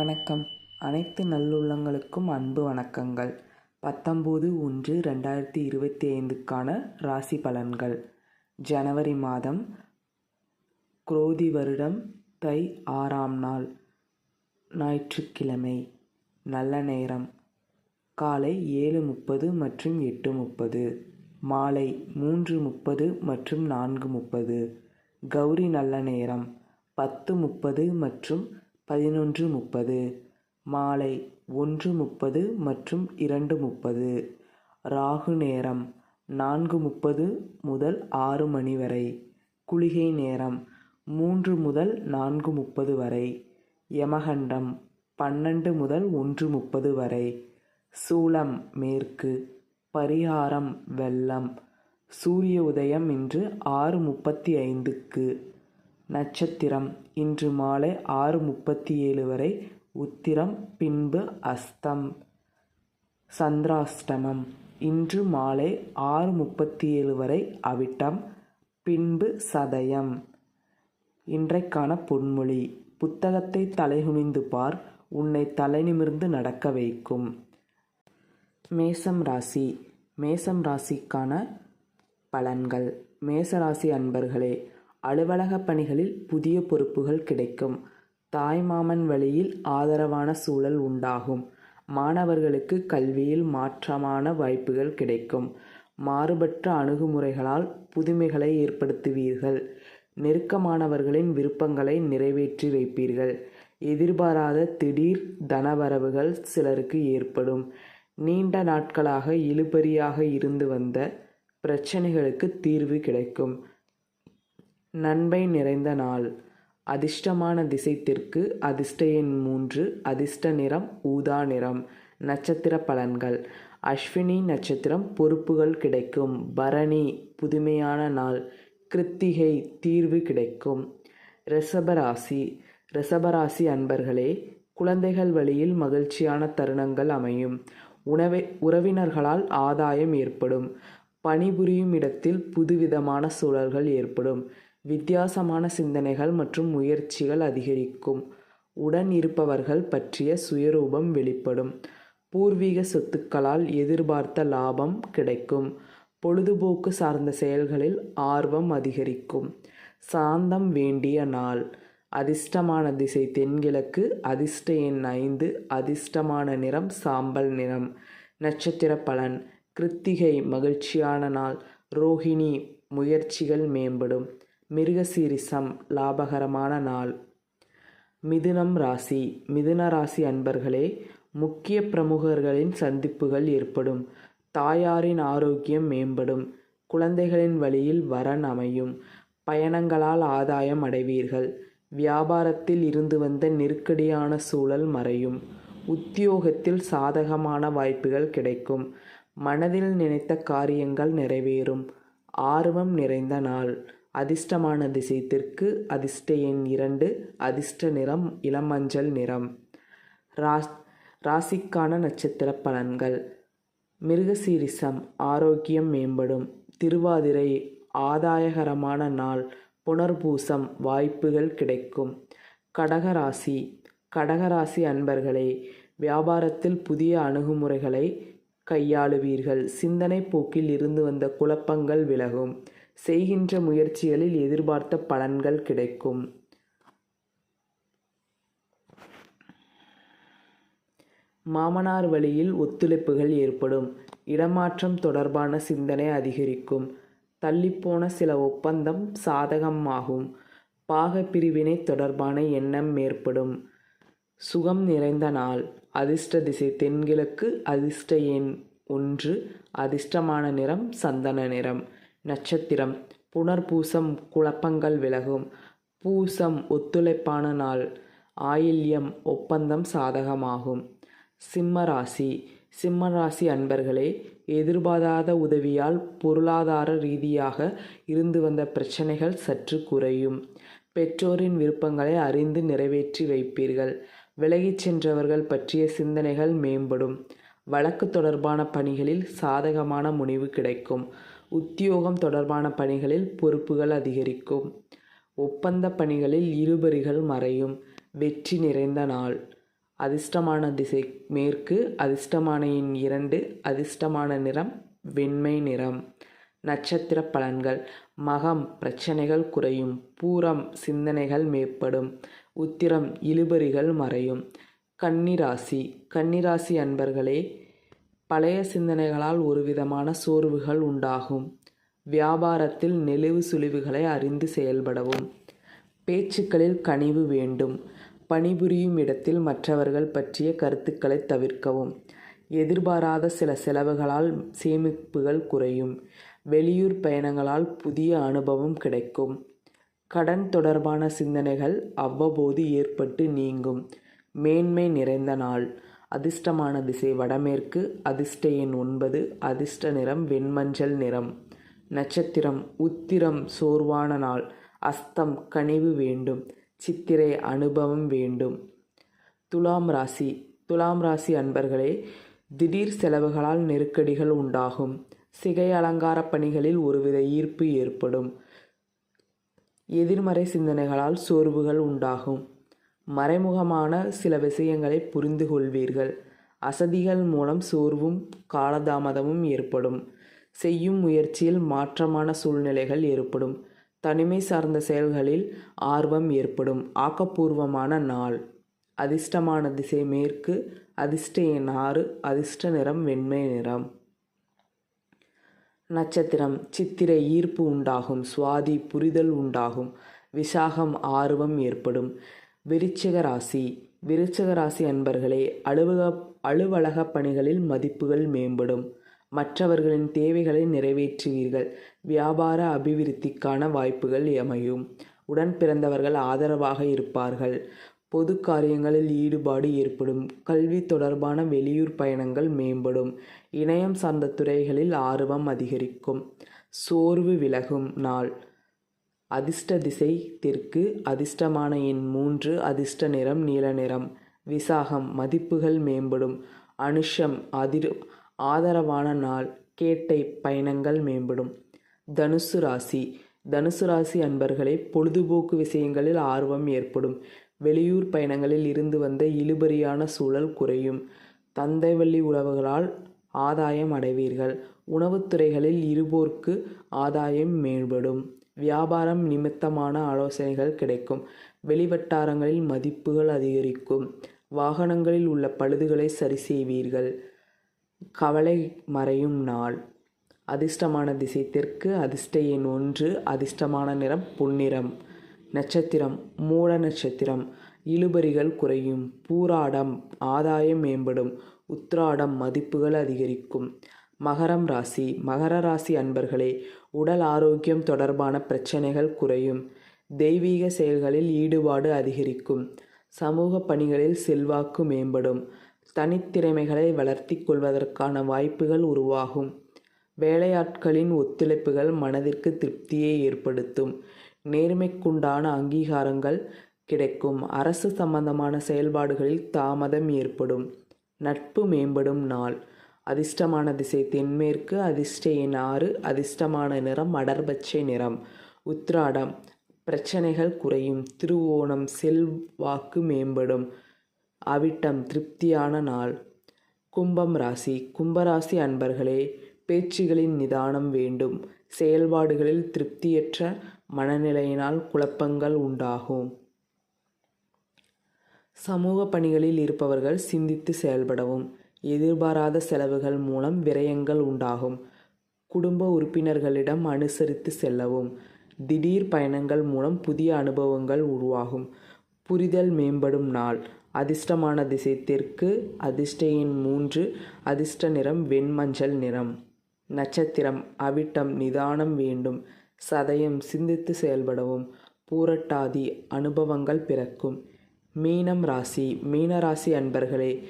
வணக்கம். அனைத்து நல்லுள்ளங்களுக்கும் அன்பு வணக்கங்கள். பத்தொம்போது ஒன்று ரெண்டாயிரத்தி இருபத்தி ஐந்துக்கான ராசி பலன்கள். ஜனவரி மாதம் குரோதி வருடம் தை ஆறாம் நாள் ஞாயிற்றுக்கிழமை நல்ல நேரம் காலை ஏழு முப்பது மற்றும் எட்டு முப்பது மாலை மூன்று முப்பது மற்றும் நான்கு முப்பது கௌரி நல்ல நேரம் பத்து முப்பது மற்றும் பதினொன்று முப்பது மாலை ஒன்று முப்பது மற்றும் இரண்டு முப்பது. ராகு நேரம் நான்கு முப்பது முதல் ஆறு மணி வரை. குளிகை நேரம் மூன்று முதல் நான்கு முப்பது வரை. யமகண்டம் பன்னெண்டு முதல் ஒன்று முப்பது வரை. சூலம் மேற்கு பரிகாரம் வெள்ளம் சூரிய உதயம் இன்று ஆறு முப்பத்தி ஐந்துக்கு. நட்சத்திரம் இன்று மாலை ஆறு முப்பத்தி ஏழு வரை உத்திரம் பின்பு அஸ்தம். சந்திராஷ்டமம். இன்று மாலை ஆறு முப்பத்தி ஏழு வரை அவிட்டம் பின்பு சதயம். இன்றைக்கான பொன்மொழி. புத்தகத்தை தலைகுனிந்து பார் உன்னை தலைநிமிர்ந்து நடக்க வைக்கும். மேசம் ராசி. மேசம் ராசிக்கான பலன்கள். மேசராசி அன்பர்களே அலுவலக பணிகளில் புதிய பொறுப்புகள் கிடைக்கும். தாய்மாமன் வழியில் ஆதரவான சூழல் உண்டாகும். மாணவர்களுக்கு கல்வியில் மாற்றமான வாய்ப்புகள் கிடைக்கும். மாறுபட்ட அணுகுமுறைகளால் புதுமைகளை ஏற்படுத்துவீர்கள். நெருக்கமானவர்களின் விருப்பங்களை நிறைவேற்றி வைப்பீர்கள். எதிர்பாராத திடீர் தனவரவுகள் சிலருக்கு ஏற்படும். நீண்ட நாட்களாக இழுபறியாக இருந்து வந்த பிரச்சனைகளுக்கு தீர்வு கிடைக்கும். நன்மை நிறைந்த நாள். அதிர்ஷ்டமான திசைத்திற்கு அதிர்ஷ்ட எண் மூன்று அதிர்ஷ்ட நிறம் ஊதா நிறம். நட்சத்திர பலன்கள். அஸ்வினி நட்சத்திரம் பொறுப்புகள் கிடைக்கும். பரணி புதுமையான நாள். கிருத்திகை தீர்வு கிடைக்கும். ரிஷபராசி ரிஷபராசி அன்பர்களே குழந்தைகள் வழியில் மகிழ்ச்சியான தருணங்கள் அமையும். உணவை உறவினர்களால் ஆதாயம் ஏற்படும். பணிபுரியும் இடத்தில் புதுவிதமான சூழல்கள் ஏற்படும். வித்தியாசமான சிந்தனைகள் மற்றும் முயற்சிகள் அதிகரிக்கும். உடன் இருப்பவர்கள் பற்றிய சுயரூபம் வெளிப்படும். பூர்வீக சொத்துக்களால் எதிர்பார்த்த லாபம் கிடைக்கும். பொழுதுபோக்கு சார்ந்த செயல்களில் ஆர்வம் அதிகரிக்கும். சாந்தம் வேண்டிய நாள். அதிர்ஷ்டமான திசை தென்கிழக்கு அதிர்ஷ்ட எண் ஐந்து அதிர்ஷ்டமான நிறம் சாம்பல் நிறம். நட்சத்திர பலன். கிருத்திகை மகிழ்ச்சியான நாள். ரோஹிணி முயற்சிகள் மேம்படும். மிருகசீரிசம் லாபகரமான நாள். மிதுனம் ராசி. மிதுன ராசி அன்பர்களே முக்கிய பிரமுகர்களின் சந்திப்புகள் ஏற்படும். தாயாரின் ஆரோக்கியம் மேம்படும். குழந்தைகளின் வழியில் வரன் அமையும். பயணங்களால் ஆதாயம் அடைவீர்கள். வியாபாரத்தில் இருந்து வந்த நெருக்கடியான சூழல் மறையும். உத்தியோகத்தில் சாதகமான வாய்ப்புகள் கிடைக்கும். மனதில் நினைத்த காரியங்கள் நிறைவேறும். ஆர்வம் நிறைந்த நாள். அதிர்ஷ்டமான திசை தெற்கு அதிர்ஷ்ட எண் இரண்டு அதிர்ஷ்ட நிறம் இளமஞ்சள் நிறம். ராஸ் ராசிக்கான நட்சத்திர பலன்கள். மிருகசீரிசம் ஆரோக்கியம் மேம்படும். திருவாதிரை ஆதாயகரமான நாள். புனர்பூசம் வாய்ப்புகள் கிடைக்கும். கடகராசி கடகராசி அன்பர்களே வியாபாரத்தில் புதிய அணுகுமுறைகளை கையாளுவீர்கள். சிந்தனை போக்கில் இருந்து வந்த குழப்பங்கள் விலகும். செய்கின்ற முயற்சிகளில் எதிர்பார்த்த பலன்கள் கிடைக்கும். மாமனார் வழியில் ஒத்துழைப்புகள் ஏற்படும். இடமாற்றம் தொடர்பான சிந்தனை அதிகரிக்கும். தள்ளிப்போன சில ஒப்பந்தம் சாதகமாகும். பாகப்பிரிவினை தொடர்பான எண்ணம் ஏற்படும். சுகம் நிறைந்த நாள். அதிர்ஷ்ட திசை தென்கிழக்கு அதிர்ஷ்ட எண் ஒன்று. அதிர்ஷ்டமான நிறம் சந்தன நிறம். நட்சத்திரம். புனர்பூசம் குழப்பங்கள் விலகும். பூசம் ஒத்துழைப்பான நாள். ஆயில்யம் ஒப்பந்தம் சாதகமாகும். சிம்ம ராசி சிம்ம ராசி அன்பர்களே எதிர்பாராத உதவியால் பொருளாதார ரீதியாக இருந்து வந்த பிரச்சனைகள் சற்று குறையும். பெற்றோரின் விருப்பங்களை அறிந்து நிறைவேற்றி வைப்பீர்கள். விலகிச் சென்றவர்கள் பற்றிய சிந்தனைகள் மேம்படும். வழக்கு தொடர்பான பணிகளில் சாதகமான முடிவு கிடைக்கும். உத்தியோகம் தொடர்பான பணிகளில் பொறுப்புகள் அதிகரிக்கும். ஒப்பந்த பணிகளில் இருபறிகள் மறையும். வெற்றி நிறைந்த நாள். அதிர்ஷ்டமான திசை மேற்கு அதிர்ஷ்டமான எண் இரண்டு அதிர்ஷ்டமான நிறம் வெண்மை நிறம். நட்சத்திர பலன்கள். மகம் பிரச்சனைகள் குறையும். பூரம் சிந்தனைகள் மேற்படும் உத்திரம் இழுபறிகள் மறையும். கன்னிராசி. கன்னிராசி அன்பர்களே பழைய சிந்தனைகளால் ஒருவிதமான சோர்வுகள் உண்டாகும். வியாபாரத்தில் நெளிவு சுழிவுகளை அறிந்து செயல்படவும். பேச்சுக்களில் கனிவு வேண்டும். பணிபுரியும் இடத்தில் மற்றவர்கள் பற்றிய கருத்துக்களை தவிர்க்கவும். எதிர்பாராத சில செலவுகளால் சேமிப்புகள் குறையும். வெளியூர் பயணங்களால் புதிய அனுபவம் கிடைக்கும். கடன் தொடர்பான சிந்தனைகள் அவ்வப்போது ஏற்பட்டு நீங்கும். மேன்மை நிறைந்த நாள். அதிர்ஷ்டமான திசை வடமேற்கு அதிர்ஷ்ட எண் ஒன்பது அதிர்ஷ்ட நிறம் வெண்மஞ்சள் நிறம். நட்சத்திரம் உத்திரம் சோர்வான நாள் அஸ்தம் கனிவு வேண்டும் சித்திரை அனுபவம் வேண்டும். துலாம் ராசி துலாம் ராசி அன்பர்களே திடீர் செலவுகளால் நெருக்கடிகள் உண்டாகும். சிகை அலங்கார பணிகளில் ஒருவித ஈர்ப்பு ஏற்படும். எதிர்மறை சிந்தனைகளால் சோர்வுகள் உண்டாகும். மறைமுகமான சில விஷயங்களை புரிந்து கொள்வீர்கள் அசதிகள் மூலம் சோர்வும் காலதாமதமும் ஏற்படும். செய்யும் முயற்சியில் மாற்றமான சூழ்நிலைகள் ஏற்படும். தனிமை சார்ந்த செயல்களில் ஆர்வம் ஏற்படும். ஆக்கப்பூர்வமான நாள். அதிர்ஷ்டமான திசை மேற்கு. அதிர்ஷ்ட எண் ஆறு. அதிர்ஷ்ட நிறம் வெண்மை நிறம். நட்சத்திரம். சித்திரை ஈர்ப்பு உண்டாகும். சுவாதி புரிதல் உண்டாகும். விசாகம் ஆர்வம் ஏற்படும். விருச்சிக ராசி. விருச்சிக ராசி அன்பர்களே அலுவலக அலுவலக பணிகளில் மதிப்புகள் மேம்படும். மற்றவர்களின் தேவைகளை நிறைவேற்றுவீர்கள். வியாபார அபிவிருத்திக்கான வாய்ப்புகள் அமையும். உடன் பிறந்தவர்கள் ஆதரவாக இருப்பார்கள். பொது காரியங்களில் ஈடுபாடு ஏற்படும். கல்வி தொடர்பான வெளியூர் பயணங்கள் மேம்படும். இணையம் சார்ந்த துறைகளில் ஆர்வம் அதிகரிக்கும். சோர்வு விலகும் நாள். அதிர்ஷ்ட திசை தெற்கு அதிர்ஷ்டமான எண் மூன்று அதிர்ஷ்ட நிறம் நீல நிறம். விசாகம் மதிப்புகள் மேம்படும். அனுஷம் அதிர் ஆதரவான நாள் கேட்டை பயணங்கள் மேம்படும். தனுசு ராசி. தனுசு ராசி அன்பர்களே பொழுதுபோக்கு விஷயங்களில் ஆர்வம் ஏற்படும். வெளியூர் பயணங்களில் இருந்து வந்த இழுபறியான சூழல் குறையும். தந்தைவள்ளி உறவுகளால் ஆதாயம் அடைவீர்கள். உணவுத்துறைகளில் இருபோர்க்கு ஆதாயம் மேம்படும். வியாபாரம் நிமித்தமான ஆலோசனைகள் கிடைக்கும். வெளிவட்டாரங்களில் மதிப்புகள் அதிகரிக்கும். வாகனங்களில் உள்ள பழுதுகளை சரி செய்வீர்கள். கவலை மறையும் நாள். அதிர்ஷ்டமான திசை தெற்கு அதிர்ஷ்ட எண் ஒன்று அதிர்ஷ்டமான நிறம் பொன்னிறம். நட்சத்திரம் மூல நட்சத்திரம். இழுபறிகள் குறையும். பூராடம் ஆதாயம் மேம்படும். உத்ராடம் மதிப்புகள் அதிகரிக்கும். மகரம் ராசி மகர ராசி அன்பர்களே உடல் ஆரோக்கியம் தொடர்பான பிரச்சனைகள் குறையும். தெய்வீக செயல்களில் ஈடுபாடு அதிகரிக்கும். சமூக பணிகளில் செல்வாக்கு மேம்படும். தனித்திறமைகளை வளர்த்தி கொள்வதற்கான வாய்ப்புகள் உருவாகும். வேலையாட்களின் ஒத்துழைப்புகள் மனதிற்கு திருப்தியை ஏற்படுத்தும். நேர்மைக்குண்டான அங்கீகாரங்கள் கிடைக்கும். அரசு சம்பந்தமான செயல்பாடுகளில் தாமதம் ஏற்படும். நட்பு மேம்படும் நாள். அதிர்ஷ்டமான திசை தென்மேற்கு அதிர்ஷ்ட எண் ஆறு அதிர்ஷ்டமான நிறம் மடர்பச்சை நிறம். உத்ராடம் பிரச்சனைகள் குறையும். திருவோணம் செல்வாக்கு மேம்படும். அவிட்டம் திருப்தியான நாள். கும்பம் ராசி கும்பராசி அன்பர்களே பேச்சுகளின் நிதானம் வேண்டும். செயல்பாடுகளில் திருப்தியற்ற மனநிலையினால் குழப்பங்கள் உண்டாகும். சமூக பணிகளில் இருப்பவர்கள் சிந்தித்து செயல்படவும். எதிர்பாராத செலவுகள் மூலம் விரயங்கள் உண்டாகும். குடும்ப உறுப்பினர்களிடம் அனுசரித்து செல்லவும். திடீர் பயணங்கள் மூலம் புதிய அனுபவங்கள் உருவாகும். புரிதல் மேம்படும் நாள். அதிர்ஷ்டமான திசை தெற்கு அதிர்ஷ்டையின் மூன்று. அதிர்ஷ்ட நிறம் வெண்மஞ்சள் நிறம். நட்சத்திரம் அவிட்டம் நிதானம் வேண்டும். சதயம் சிந்தித்து செயல்படவும். பூரட்டாதி அனுபவங்கள் பிறக்கும். மீனம் ராசி. மீனராசி அன்பர்களே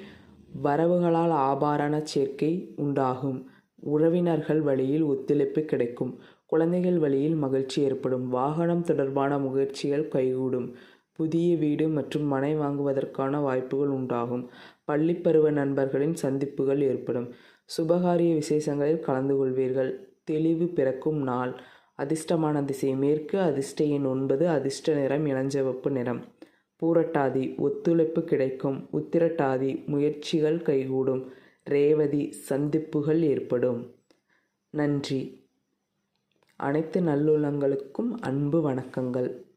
வரவுகளால் ஆபாரண சேர்க்கை உண்டாகும். உறவினர்கள் வழியில் ஒத்துழைப்பு கிடைக்கும். குழந்தைகள் வழியில் மகிழ்ச்சி ஏற்படும். வாகனம் தொடர்பான முயற்சிகள் கைகூடும். புதிய வீடு மற்றும் மனை வாங்குவதற்கான வாய்ப்புகள் உண்டாகும். பள்ளிப்பருவ நண்பர்களின் சந்திப்புகள் ஏற்படும். சுபகாரிய விசேஷங்களில் கலந்து கொள்வீர்கள். தெளிவு பிறக்கும் நாள். அதிர்ஷ்டமான திசை. மேற்கு அதிர்ஷ்ட எண் ஒன்பது அதிர்ஷ்ட நிறம் இளஞ்சிவப்பு நிறம். பூரட்டாதி ஒத்துழைப்பு கிடைக்கும். உத்திரட்டாதி முயற்சிகள் கைகூடும். ரேவதி சந்திப்புகள் ஏற்படும். நன்றி. அனைத்து நல்லுள்ளங்களுக்கும் அன்பு வணக்கங்கள்.